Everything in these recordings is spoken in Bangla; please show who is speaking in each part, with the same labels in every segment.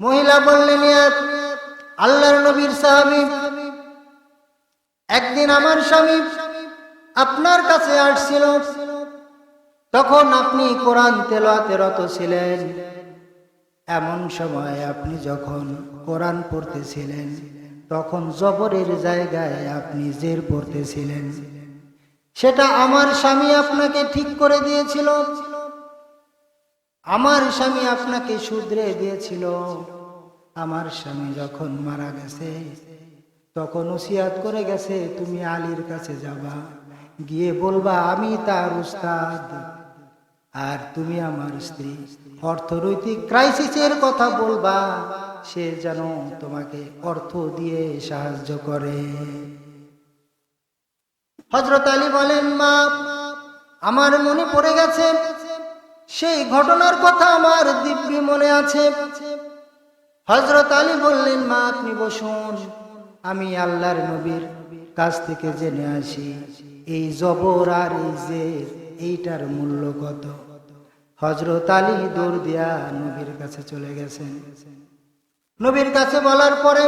Speaker 1: মহিলা বললেন, "ইয়া আল্লাহর নবীর সাহাবী, একদিন আমার স্বামী আপনার কাছে আসছিল। তখন আপনি কোরআন তেলাতে রত ছিলেন। এমন সময় আপনি যখন কোরআন পড়তেছিলেন, তখন জবরের জায়গায় আপনি জের পড়তেছিলেন। সেটা আমার স্বামী আপনাকে ঠিক করে দিয়েছিল। আমার স্বামী আপনাকে শুধরে দিয়েছিল। আমার স্বামী যখন মারা গেছে, তখন ওসিয়াত করে গেছে, তুমি আলীর কাছে যাবা, গিয়ে বলবা, আমি তার উস্তাদ। আর তুমি আমার স্ত্রী। অর্থনৈতিক ক্রাইসিসের কথা বলবা, সে যেন তোমাকে অর্থ দিয়ে সাহায্য করে। হজরত আলী বলেন, মা, আমার মনে পড়ে গেছে সেই ঘটনার কথা আমার দিব্যি মনে আছে। হজরত আলী বললেন, মা, আপনি বসুন, আমি আল্লাহর নবীর কাছ থেকে জেনে আসি, এই জবর আর এই যে, এইটার মূল্য কত? হজরত আলী দৌড় দিয়া নবীর কাছে চলে গেছেন। নবীর কাছে বলার পরে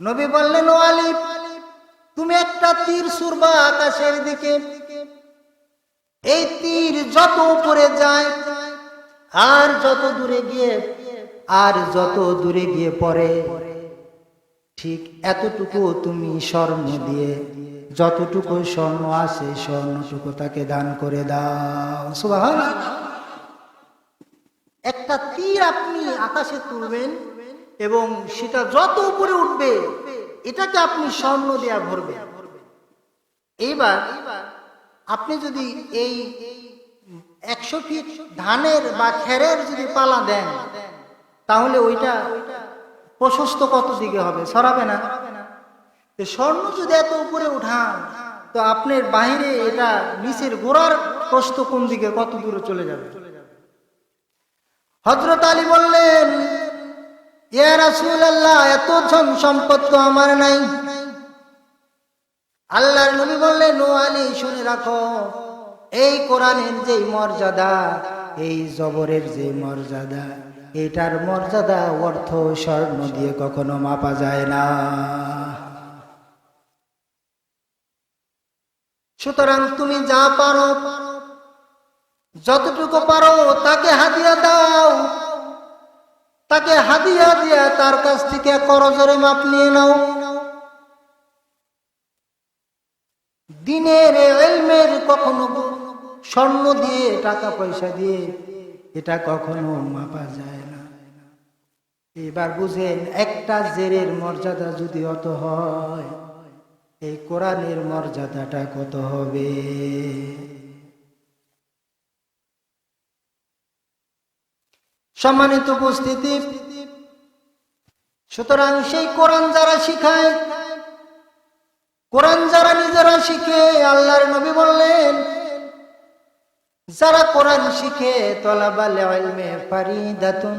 Speaker 1: নবী বললেন, ও আলী, তুমি একটা তীর সুরবা আকাশের দিকে যত উপরে যায়, আর যত দূরে গিয়ে, আর যত দূরে গিয়ে পড়ে, ঠিক এতটুকু তুমি স্বর্ণ দিয়ে, যতটুকু স্বর্ণ আসে স্বর্ণটুকু তাকে দান করে দাও। একটা তীর আপনি আকাশে তুলবেন, এবং সেটা যত উপরে উঠবে, এটাকে আপনি স্বর্ণ দেয়া ভরবেন এইবার, আপনি যদি এই একশো ফিট ধানের বা খেরের যদি পালা দেন, তাহলে ওইটা প্রশস্ত কত দিকে হবে? সরাবে না। স্বর্ণ যদি এত উপরে উঠান, তো আপনার বাইরে এটা নিচের গোড়ার প্রস্ত কোন দিকে? কত দূরে চলে যাবে? হজরত আলী বললেন এত ধন সম্পদ তো আমার নাই। আল্লাহর নবী বললেন, ও আলী, শুনে রাখো এই কোরআনের যে মর্যাদা, এই জবরের যে মর্যাদা, এটার মর্যাদা অর্থ স্বর্ণ দিয়ে কখনো মাপা যায় না। সুতরাং তুমি যা পারো, যতটুকু পারো তাকে হাদিয়া দাও। তাকে হাদিয়া দিয়া তার কাছ থেকে করজরে মাপ নিয়ে নাও। দিনের এলমের কখনো স্বর্ণ দিয়ে, টাকা পয়সা দিয়ে, এটা কখনো মাপা যায় না। এবার বুঝেন, একটা জেরের মর্যাদা যদি অত হয়, এই কোরআনের মর্যাদাটা কত হবে? সম্মানিত উপস্থিতি, সুতরাং সেই কোরআন যারা শিখায়, কোরআন যারা নিজেরা শিখে, আল্লাহর নবী বললেন যারা কোরআন শিখে, তলাবাল ইলমে ফারিদাতুন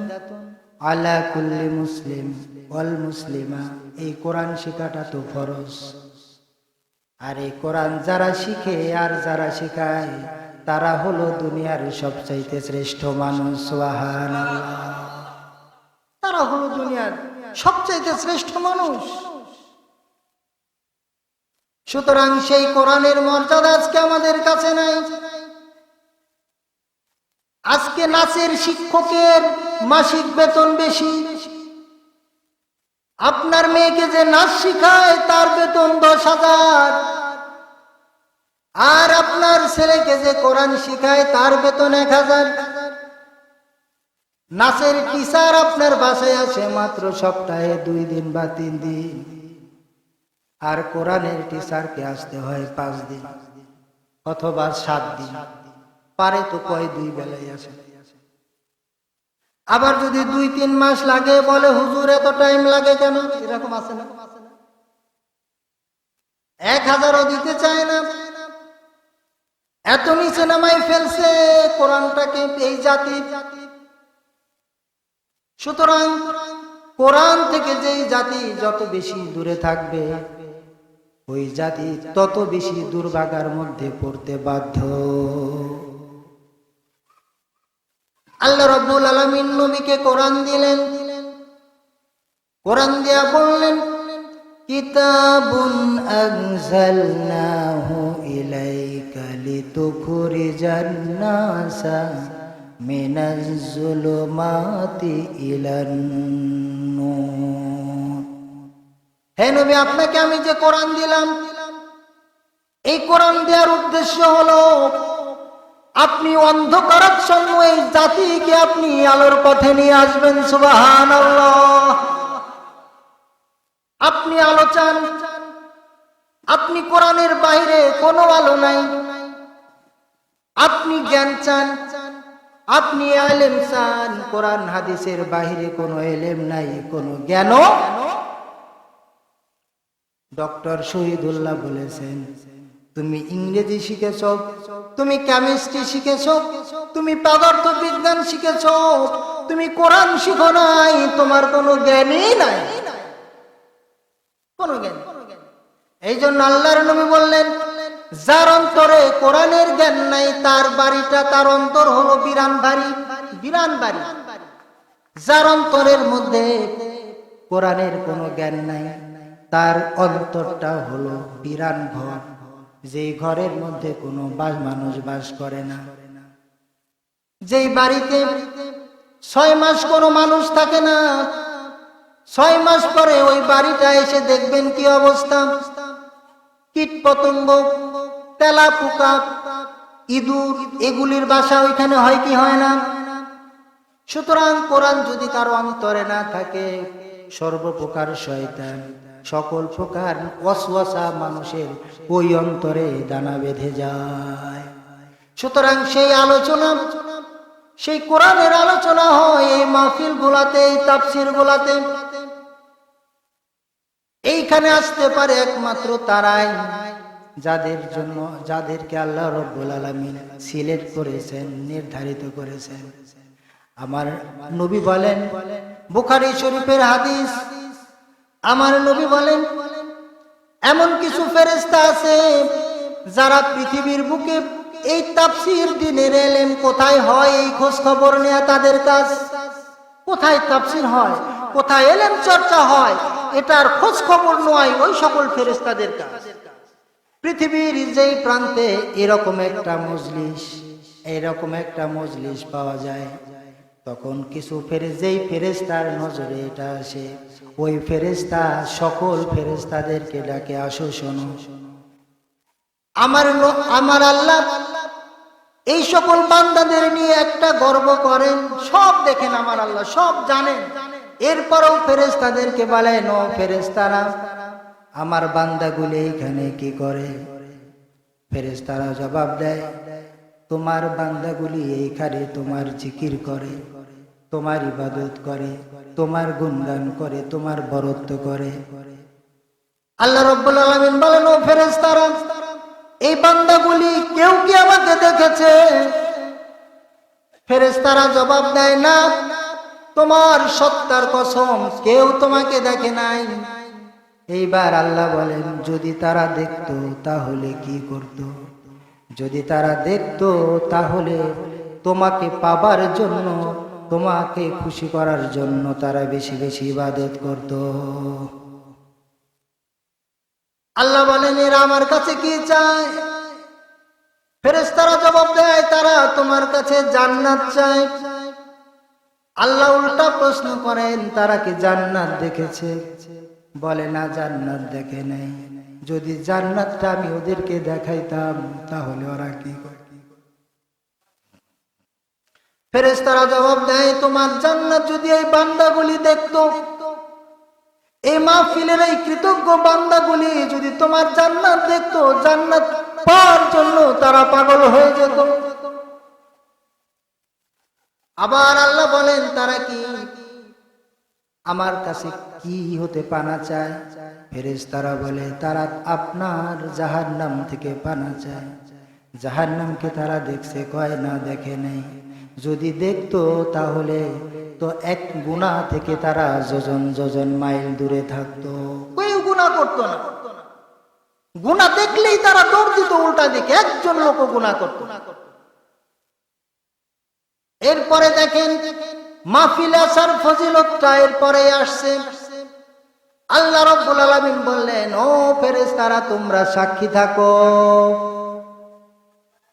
Speaker 1: আলা কুল্লি মুসলিম ওয়াল মুসলিমা। এই কোরআন শিখাটা তো ফরজ। আর এই কোরআন যারা শিখে আর যারা শিখায়, তারা হলো দুনিয়ার সবচাইতে শ্রেষ্ঠ মানুষ তারা হলো দুনিয়ার সবচাইতে শ্রেষ্ঠ মানুষ। সুতরাং সেই কোরআনের মর্যাদা আজকে আমাদের কাছে নাই। আজকে নাচের শিক্ষকের মাসিক বেতন বেশি। আপনার মেয়েকে যে নাচ শিখায়, তার বেতন দশ হাজার। আর আপনার ছেলেকে যে কোরআন শিখায়, তার বেতন এক হাজার। নাচের টিচার আপনার বাসায় আসে মাত্র সপ্তাহে দুই দিন বা তিন দিন। আর কোরআনের টিচারকে আসতে হয় পাঁচ দিন অথবা সাত দিন। পারে তো কয় দুই বেলায় আসে আবার যদি দুই, তিন মাস লাগে, বলে, হুজুর, এত টাইম লাগে কেন? এরকম আছে না? এক হাজারও দিতে চায় না। এত নিচে নামাই ফেলছে, কোরআনটাকে এই জাতি। সুতরাং কোরআন থেকে যেই জাতি যত বেশি দূরে থাকবে, ওই জাতি তত বেশি দুর্ভাগার মধ্যে পড়তে বাধ্য। আল্লাহ রব্বুল আলমিন নবীকে কোরআন দিলেন। কোরআন দিয়া বললেন, কিতাবুন আনজালনাহু ইলাইকা লিতুখরিজান নাসা মিনাজ জুলুমাতি ইলান নূর। হে নবী, আপনাকে আমি যে কোরআন দিলাম, এই কোরআন দেওয়ার উদ্দেশ্য হলো আপনি অন্ধকারাচ্ছন্ন এই জাতিকে আপনি আলোর পথে নিয়ে আসবেন সুবাহান আপনি আলো চান, আপনি কোরআনের বাইরে কোনো আলো নাই। আপনি জ্ঞান চান, আপনি এলেম চান, কোরআন হাদিসের বাইরে কোনো এলেম নাই, কোনো জ্ঞান ডক্টর শহীদুল্লাহ বলেছেন তুমি ইংরেজি শিখেছ, তুমি কেমিস্ট্রি শিখেছ, তুমি পদার্থ বিজ্ঞান শিখেছ, তুমি কোরআন শিখো নাই, তোমার কোনো জ্ঞানই নাই। কোনো জ্ঞান এই জন্য আল্লাহর নবী বললেন, যার অন্তরে কোরআনের জ্ঞান নাই, তার বাড়িটা, তার অন্তর হলো বিরান বাড়ি বিরান বাড়ি। যার অন্তরের মধ্যে কোরআনের কোনো জ্ঞান নাই, তার অন্তরটা হলো বিরান ঘর যেই ঘরের মধ্যে কোনো বাস মানুষ বাস করে না। যেই বাড়িতে ছয় মাস কোনো মানুষ থাকে না, ছয় মাস পরে ওই বাড়িটা এসে দেখবেন কি অবস্থা। কীট পতঙ্গ, তেলা পোকা, ইঁদুর, এগুলির বাসা ওইখানে হয় কি হয় না? সুতরাং কোরআন যদি কারও অন্তরে না থাকে, সর্বপ্রকার শয়তান। সকল প্রকার ওয়াসওয়াসা মানুষের ওই অন্তরে দানা বেঁধে যায়। সুতরাং সেই আলোচনা, সেই কোরআনের আলোচনা হয় এই মাহফিল গুলাতে এই তাফসির গুলাতে এইখানে আসতে পারে একমাত্র তারাই যাদের জন্য, যাদেরকে আল্লাহ রব্বুল আলমিন সিলেক্ট করেছেন, নির্ধারিত করেছেন। আমার নবী বলেন, বুখারি শরীফের হাদিস আমার নবী বলেন, এমন কিছু ফেরেস্তা আছে যারা পৃথিবীর বুকে এই তাফসির দিনের এলেম কোথায় হয়, এই খোঁজ খবর নেয়া তাদের কাজ? কোথায় তাফসির হয়? কোথায় এলেম চর্চা হয়? এটার খোঁজ খবর নয় ওই সকল ফেরেস্তাদের কাজ। পৃথিবীর যেই প্রান্তে এরকম একটা মজলিস, এরকম একটা মজলিস পাওয়া যায়। তখন কিছু ফেরে যেই ফেরেস্তার নজরে এটা আসে। ওই ফেরেস্তা সকল ফেরেস্তাদেরকে ডাকে, আসো, শোনো। আমার আমার আল্লাহ এই সকল বান্দাদের নিয়ে একটা গর্ব করেন। সব দেখেন আমার আল্লাহ, সব জানেন। এরপরেও ফেরেস্তাদেরকে বলেন, ও ফেরেস্তারা আমার বান্দাগুলি এখানে কি করে? ফেরেস্তারা জবাব দেয়, তোমার বান্দাগুলি এইখানে তোমার জিকির করে। তোমার ইবাদত করে, তোমার গুণগান করে, তোমার বরত্ব করে। আল্লাহ রব্বুল আলমিন বলেন, ও ফেরেস্তারা এই বান্দাগুলি কেউ কি আমাকে দেখেছে? ফেরেস্তারা জবাব দেয়, না, তোমার সত্তার কসম কেউ তোমাকে দেখে নাই। এইবার আল্লাহ বলেন, যদি তারা দেখতো, তাহলে কি করত? যদি তারা দেখতো, তাহলে তোমাকে পাবার জন্য তোমাকে খুশি করার জন্য তারা বেশি বেশি ইবাদত করত। আল্লাহ বলেন, এরা আমার কাছে কি চায়? ফেরেস্তারা জবাব দেয়, তারা তোমার কাছে জান্নাত চায়। আল্লাহ উল্টা প্রশ্ন করেন, তারা কি জান্নাত দেখেছে? বলে, না, জান্নাত দেখে নাই। যদি জান্নাতটা আমি ওদেরকে দেখাইতাম, তাহলে ওরা কি করে ফেরেস্তারা জবাব দেয়, তোমার জান্নাত যদি এই বান্দাগুলি দেখতো, এই মাহফিলের এই কৃতজ্ঞ বান্দাগুলি যদি তোমার জান্নাত দেখতো, জান্নাত পাওয়ার জন্য তারা পাগল হয়ে যেত। আবার আল্লাহ বলেন, তারা কি আমার কাছে কি হতে পানা চায়? ফেরেস তারা বলে, তারা আপনার জাহার নাম থেকে পানা চায়। জাহার নামকে তারা দেখছে, কয়, না, দেখে নেই। যদি দেখতো তাহলে তো এক গুণা থেকে তারা যোজন যোজন মাইল দূরে থাকতো। কেউ গুণা করতো না। গুণা দেখলেই তারা দৌড় দিত, উল্টা দিকে একজন লোক গুণা করতো এরপরে দেখেন, মাহফিল আসার ফজিলতটা এরপরে আসছে। আল্লাহ রব্বুল আলামিন বললেন, ও ফেরেশতারা, তোমরা সাক্ষী থাকো।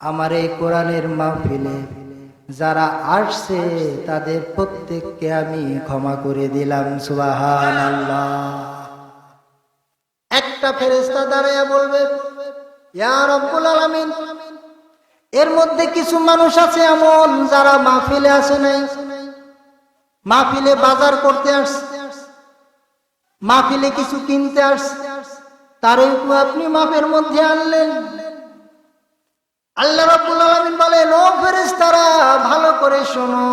Speaker 1: আমার এই কোরআনের মাহফিলে যারা আসছে তাদের প্রত্যেককে আমি ক্ষমা করে দিলাম সুবাহান আল্লাহ একটা ফেরেশতা দাঁড়াইয়া বলবে এর মধ্যে কিছু মানুষ আছে এমন যারা মাহফিলে আসে নাই। মাহফিলে বাজার করতে আসছে, মাহফিলে কিছু কিনতে আসছে। একটু আপনি মাপের মধ্যে আনলেন। আল্লাহ রাব্বুল আলামিন বলেন, ও ফেরেশতারা, ভালো করে শোনো।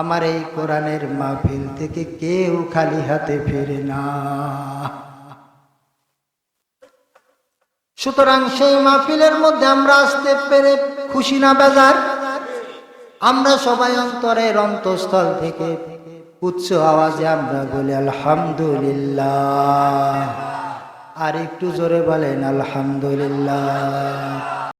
Speaker 1: আমার এই কোরআনের মাহফিল থেকে কেউ খালি হাতে ফেরে না। সুতরাং সেই মাহফিলের মধ্যে আমরা আসতে পেরে খুশি না বেজার? আমরা সবাই অন্তরের অন্তঃস্থল থেকে উচ্চ আওয়াজে আমরা বলি, আলহামদুলিল্লাহ। আর একটু জোরে বলেন, আলহামদুলিল্লাহ।